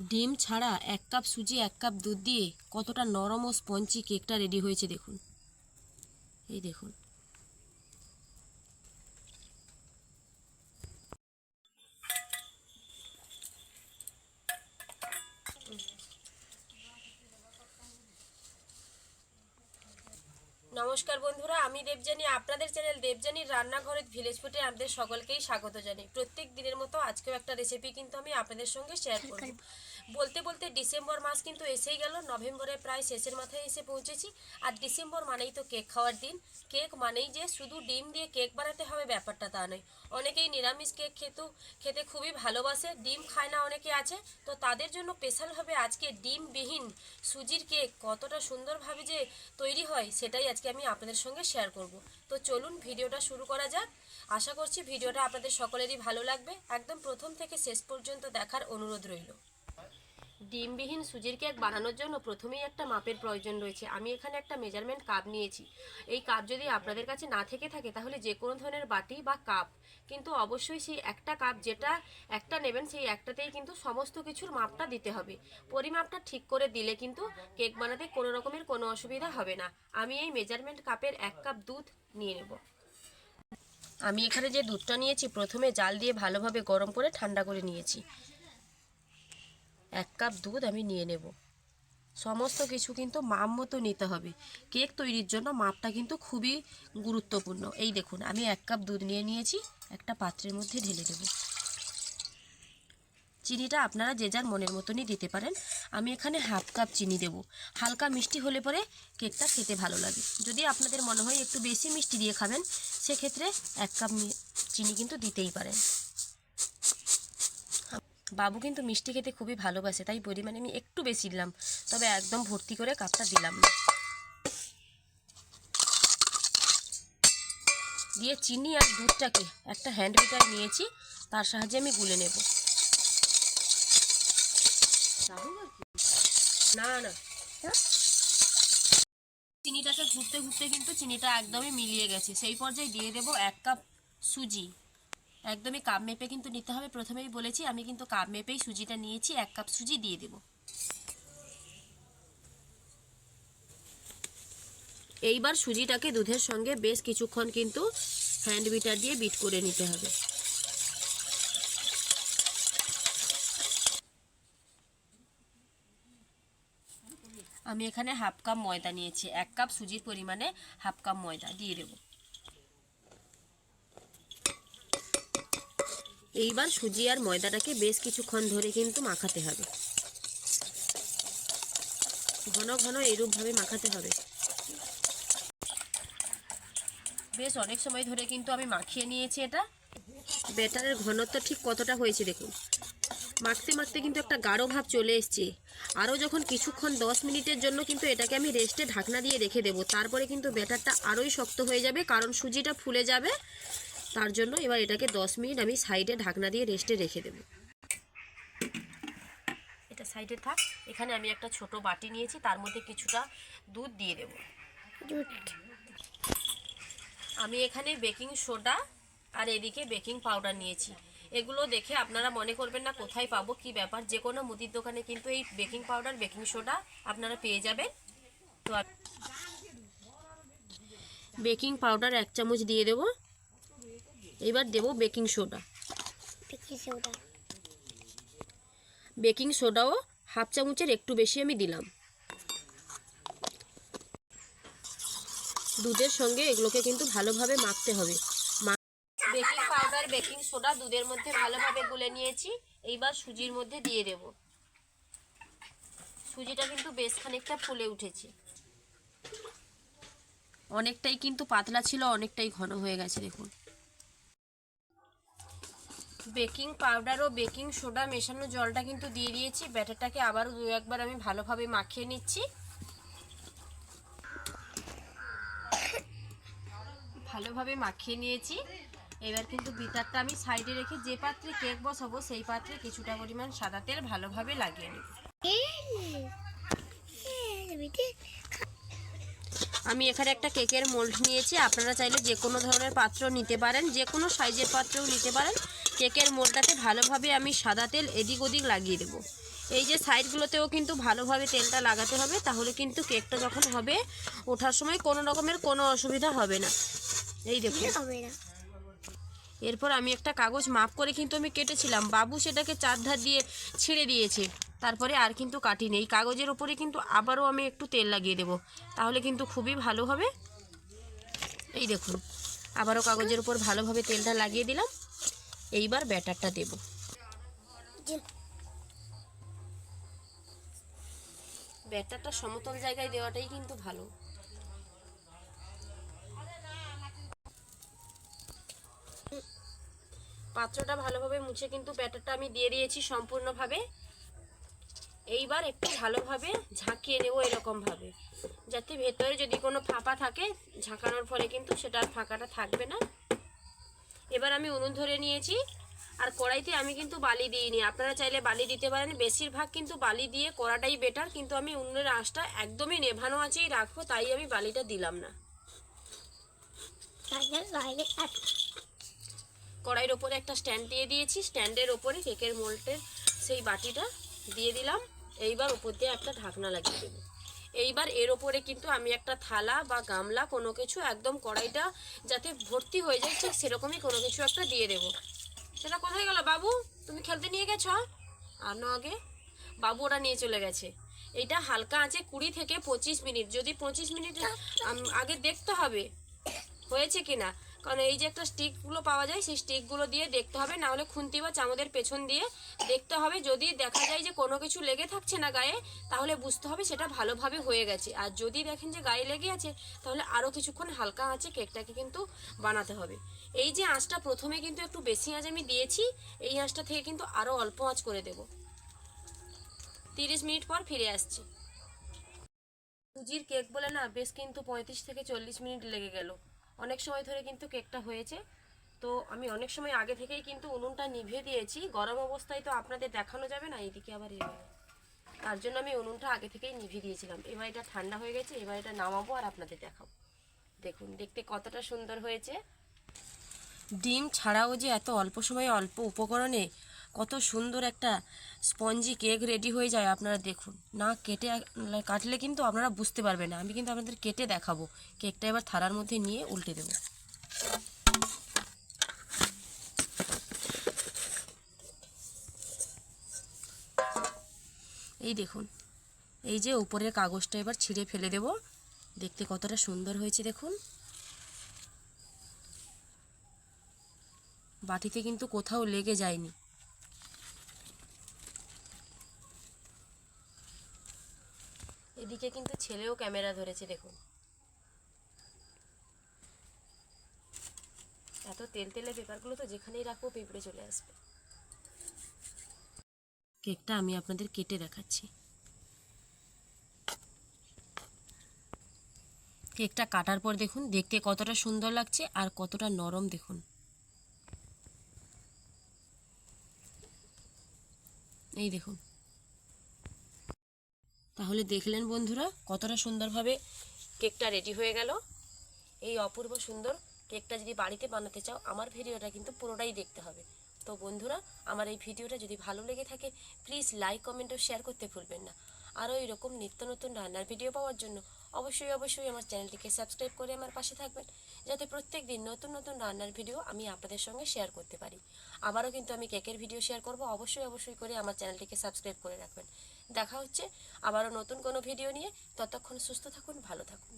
ডিম ছাড়া এক কাপ সুজি, এক কাপ দুধ দিয়ে কতটা নরম ও স্পঞ্জি কেকটা রেডি হয়েছে দেখুন। এই দেখুন। নমস্কার বন্ধুরা, আমি দেবজানি আপনাদের চ্যানেল দেবজানির রান্নাঘরের ভিলেজ ফুটে আপনাদের সকলকেই স্বাগত জানাই। প্রত্যেক দিনের মতো আজকেও একটা রেসিপি কিন্তু আমি আপনাদের সঙ্গে শেয়ার করব। বলতে বলতে ডিসেম্বর মাস কিন্তু এসেই গেল, নভেম্বরের প্রায় শেষের মাথায় এসে পৌঁছেছি। আর ডিসেম্বর মানেই তো কেক খাওয়ার দিন। কেক মানেই যে শুধু ডিম দিয়ে কেক বানাতে হবে ব্যাপারটা তা নয়। অনেকেই নিরামিষ কেক খেতেও খেতে খুবই ভালোবাসে, ডিম খায় না অনেকে আছে। তো তাদের জন্য স্পেশালভাবে আজকে ডিমবিহীন সুজির কেক। কতটা সুন্দরভাবে যে তৈরি হয়, সেটাই আজকে আমি আপনাদের সঙ্গে শেয়ার করব। তো চলুন ভিডিওটা শুরু করা যাক। আশা করছি ভিডিওটা আপনাদের সকলেরই ভালো লাগবে। একদম প্রথম থেকে শেষ পর্যন্ত দেখার অনুরোধ রইল। ডিমবিহীন সুজির কেক বানানোর জন্য প্রথমেই একটা মাপের প্রয়োজন রয়েছে। আমি এখানে একটা মেজারমেন্ট কাপ নিয়েছি। এই কাপ যদি আপনাদের কাছে না থেকে থাকে, তাহলে যে কোনো ধরনের বাটি বা কাপ কিন্তু অবশ্যই সেই একটা কাপ যেটা একটা নেবেন, সেই একটাতেই কিন্তু সমস্ত কিছুর মাপটা দিতে হবে। পরিমাপটা ঠিক করে দিলে কিন্তু কেক বানাতে কোনো রকমের কোনো অসুবিধা হবে না। আমি এই মেজারমেন্ট কাপের এক কাপ দুধ নিয়ে নেব। আমি এখানে যে দুধটা নিয়েছি, প্রথমে জাল দিয়ে ভালোভাবে গরম করে ঠান্ডা করে নিয়েছি। এক কাপ দুধ আমি নিয়ে নেব। সমস্ত কিছু কিন্তু মাপ মতো নিতে হবে। কেক তৈরির জন্য মাপটা কিন্তু খুবই গুরুত্বপূর্ণ। এই দেখুন, আমি এক কাপ দুধ নিয়ে নিয়েছি, একটা পাত্রের মধ্যে ঢেলে দেব। চিনিটা আপনারা যে যার মনের মতনই দিতে পারেন। আমি এখানে হাফ কাপ চিনি দেব। হালকা মিষ্টি হলে পরে কেকটা খেতে ভালো লাগে। যদি আপনাদের মনে হয় একটু বেশি মিষ্টি দিয়ে খাবেন, সেক্ষেত্রে এক কাপ চিনি কিন্তু দিতেই পারেন। বাবু কিন্তু মিষ্টি খেতে খুবই ভালোবাসে, তাই পরিমাণে আমি একটু বেশি দিলাম। তবে একদম ভর্তি করে কাপটা দিলাম না। দিয়ে চিনি আর দুধটাকে একটা হ্যান্ড বিটার নিয়েছি, তার সাহায্যে আমি গুলে নেব। না না। চিনিটাকে ঘুরতে ঘুরতে কিন্তু চিনিটা একদমই মিলিয়ে গেছে। সেই পর্যায়ে দিয়ে দেবো এক কাপ সুজি। একদমই কাপ মেপে কিন্তু নিতে হবে। প্রথমেই বলেছি, আমি কিন্তু কাপ মেপেই সুজিটা নিয়েছি, এক কাপ সুজি দিয়ে দেব। এইবার সুজিটাকে দুধের সঙ্গে বেশ কিছুক্ষণ কিন্তু হ্যান্ড বিটার দিয়ে বিট করে নিতে হবে। আমি এখানে হাফ কাপ ময়দা নিয়েছি, এক কাপ সুজির পরিমাণে হাফ কাপ ময়দা দিয়ে দেবো। এইবার সুজি আর ময়দাটাকে বেশ কিছুক্ষণ ধরে কিন্তু মাখাতে হবে। ঘন ঘন এরূপভাবে মাখাতে হবে। বেশ অনেক সময় ধরে কিন্তু আমি মাখিয়ে নিয়েছি এটা। ব্যাটারের ঘনত্ব ঠিক কতটা হয়েছে দেখুন। মাখতে মাখতে কিন্তু একটা গাঢ় ভাব চলে এসছে। আরও যখন কিছুক্ষণ দশ মিনিটের জন্য কিন্তু এটাকে আমি রেস্টে ঢাকনা দিয়ে রেখে দেবো। তারপরে কিন্তু ব্যাটারটা আরোই শক্ত হয়ে যাবে, কারণ সুজিটা ফুলে যাবে। তার জন্য এবার এটাকে দশ মিনিট আমি সাইডে ঢাকনা দিয়ে রেস্টে রেখে দেব। এটা সাইডে থাক। এখানে আমি একটা ছোট বাটি নিয়েছি তার মধ্যে কিছুটা দুধ দিয়ে দেব। আমি এখানে বেকিং সোডা আর এদিকে বেকিং পাউডার নিয়েছি। এগুলো দেখে আপনারা মনে করবেন না কোথায় পাবো কি ব্যাপার? যে কোনো মুদির দোকানে কিন্তু এই বেকিং পাউডার বেকিং সোডা আপনারা পেয়ে যাবেন। তো বেকিং পাউডার এক চামচ দিয়ে দেবো। এবার দেবো baking soda. Baking soda. Baking সোডাও half চামচের একটু বেশি আমি দিলাম। দুধের সঙ্গে এগুলোকে কিন্তু ভালোভাবে মাখতে হবে। বেকিং পাউডার বেকিং সোডা দুধের মধ্যে ভালোভাবে গুলে নিয়েছি। এইবার সুজির মধ্যে দিয়ে দেব। সুজিটা কিন্তু বেশ খানিকটা ফুলে উঠেছে। অনেকটাই কিন্তু পাতলা ছিল অনেকটাই ঘন হয়ে গেছে দেখুন। বেকিং পাউডার ও বেকিং সোডা মেশানো জলটা কিন্তু দিয়ে দিয়েছি। ব্যাটারটাকে আবারও দু একবার আমি ভালোভাবে মাখিয়ে নিচ্ছি। ভালোভাবে মাখিয়ে নিয়েছি। এবার কিন্তু বিটারটা আমি সাইডে রেখে যে পাত্রে কেক বসাবো, সেই পাত্রে কিছুটা পরিমাণ সাদা তেল ভালোভাবে লাগিয়ে নেব। আমি এখানে একটা কেকের মোল্ড নিয়েছি। আপনারা চাইলে যে কোনো ধরনের পাত্র নিতে পারেন, যে কোনো সাইজের পাত্রও নিতে পারেন। কেকের মোড়টাতে ভালোভাবে আমি সাদা তেল এদিক ওদিক লাগিয়ে দেবো। এই যে সাইডগুলোতেও কিন্তু ভালোভাবে তেলটা লাগাতে হবে তাহলে কিন্তু কেকটা যখন হবে ওঠার সময় কোনো রকমের কোনো অসুবিধা হবে না। এই দেখুন। এরপর আমি একটা কাগজ মাপ করে কিন্তু আমি কেটেছিলাম। বাবু সেটাকে চার ধার দিয়ে ছিঁড়ে দিয়েছে। তারপরে আর কিন্তু কাটিনি এই কাগজের ওপরে কিন্তু আবারও আমি একটু তেল লাগিয়ে দেব। তাহলে কিন্তু খুবই ভালো হবে। এই দেখুন। আবারও কাগজের উপর ভালোভাবে তেলটা লাগিয়ে দিলাম। এইবার ব্যাটারটা দেব। ব্যাটারটা সমতল জায়গায় দেওয়াটাই কিন্তু ভালো। পাত্রটা ভালোভাবে মুছে কিন্তু ব্যাটারটা আমি দিয়ে দিয়েছি সম্পূর্ণভাবে। এইবার একটু ভালোভাবে ঝাঁকিয়ে নেব এরকমভাবে। যাতে ভেতরে যদি কোনো ফাঁপা থাকে ঝাঁকানোর ফলে কিন্তু সেটা আর ফাঁকাটা থাকবে না। এবার আমি উনুন ধরে নিয়েছি। আর কড়াইতে আমি কিন্তু বালি দিইনি। আপনারা চাইলে বালি দিতে পারেন। বেশিরভাগ কিন্তু বালি দিয়ে কড়াটাই বেটার কিন্তু আমি উনুনের আঁচটা একদমই নেভানো আছেই রাখব তাই আমি বালিটা দিলাম না। কড়াইয়ের ওপরে একটা স্ট্যান্ড দিয়ে দিয়েছি। স্ট্যান্ডের ওপরে কেকের মোল্টের সেই বাটিটা দিয়ে দিলাম। এইবার উপর দিয়ে একটা ঢাকনা লাগিয়ে দেবো। এইবার এর ওপরে কিন্তু আমি একটা থালা বা গামলা, কোনো কিছু একদম কড়াইটা যাতে ভর্তি হয়ে যায়, ঠিক সেরকমই কোনো কিছু একটা দিয়ে দেবো। সেটা কোথায় গেল বাবু? তুমি খেলতে নিয়ে গেছো? আর না আগে। বাবু ওরা নিয়ে চলে গেছে। এইটা হালকা আছে, কুড়ি থেকে পঁচিশ মিনিট। যদি পঁচিশ মিনিট আগে দেখতে হবে, হয়েছে কিনা। কারণ এই যে একটা স্টিকগুলো পাওয়া যায়, সেই স্টিকগুলো দিয়ে দেখতে হবে, না হলে খুন্তি বা চামচের পেছন দিয়ে দেখতে হবে। যদি দেখা যায় যে কোনো কিছু লেগে থাকছে না গায়ে, তাহলে বুঝতে হবে সেটা ভালোভাবে হয়ে গেছে। আর যদি দেখেন যে গায়ে লেগে আছে, তাহলে আরও কিছুক্ষণ হালকা আঁচে কেকটাকে কিন্তু বানাতে হবে। এই যে আঁচটা প্রথমে কিন্তু একটু বেশি আঁচ আমি দিয়েছি, এই আঁচটা থেকে কিন্তু আরও অল্প আঁচ করে দেব। তিরিশ মিনিট পর ফিরে আসছি। সুজির কেক বলে না, বেশ কিন্তু পঁয়ত্রিশ থেকে চল্লিশ মিনিট লেগে গেল। অনেক সময় ধরে কিন্তু কেকটা হয়েছে। তো আমি অনেক সময় আগে থেকেই কিন্তু উনুনটা নিভিয়ে দিয়েছি। গরম অবস্থায় তো আপনাদের দেখানো যাবে না, এদিকে আবার তার জন্য আমি উনুনটা আগে থেকেই নিভিয়ে দিয়েছিলাম। এবার এটা ঠান্ডা হয়ে গেছে, এবার এটা নামাবো আর আপনাদের দেখাবো। দেখুন, দেখতে কতটা সুন্দর হয়েছে। ডিম ছাড়াও যে এত অল্প সময়ে অল্প উপকরণে কত সুন্দর একটা স্পঞ্জি কেক রেডি হয়ে যায় আপনারা দেখুন। না কেটে কাটলে কিন্তু আপনারা বুঝতে পারবেন না। আমি কিন্তু আপনাদের কেটে দেখাবো। কেকটা এবার থালার মধ্যে নিয়ে উল্টে দেবো। এই দেখুন, এই যে উপরের কাগজটা এবার ছিঁড়ে ফেলে দেব। দেখতে কতটা সুন্দর হয়েছে দেখুন। বাটিতে কিন্তু কোথাও লেগে যায়নি। এদিকে কিন্তু ছেলেও ক্যামেরা ধরেছে, দেখুন। এত তেল তেলে পেপারগুলো তো যেখানেই রাখব পেঁপড়ে চলে আসবে। কেকটা আমি আপনাদের কেটে দেখাচ্ছি। কেকটা কাটার পর দেখুন, দেখতে কতটা সুন্দর লাগছে আর কতটা নরম, দেখুন। এই দেখুন তাহলে দেখলেন বন্ধুরা, কতটা সুন্দরভাবে কেকটা রেডি হয়ে গেল। এই অপূর্ব সুন্দর কেকটা যদি বাড়িতে বানাতে চাও, আমার ভিডিওটা কিন্তু পুরোটাই দেখতে হবে। তো বন্ধুরা, আমার এই ভিডিওটা যদি ভালো লেগে থাকে প্লিজ লাইক কমেন্ট ও শেয়ার করতে ভুলবেন না। আরও এরকম নিত্য নতুন রান্নার ভিডিও পাওয়ার জন্য অবশ্যই অবশ্যই আমার চ্যানেলটিকে সাবস্ক্রাইব করে আমার পাশে থাকবেন, যাতে প্রত্যেক দিন নতুন নতুন রান্নার ভিডিও আমি আপনাদের সঙ্গে শেয়ার করতে পারি। আবারও কিন্তু আমি কেকের ভিডিও শেয়ার করব, অবশ্যই অবশ্যই করে আমার চ্যানেলটিকে সাবস্ক্রাইব করে রাখবেন। দেখা হচ্ছে আবারও নতুন কোনো ভিডিও নিয়ে। ততক্ষণ সুস্থ থাকুন ভালো থাকুন।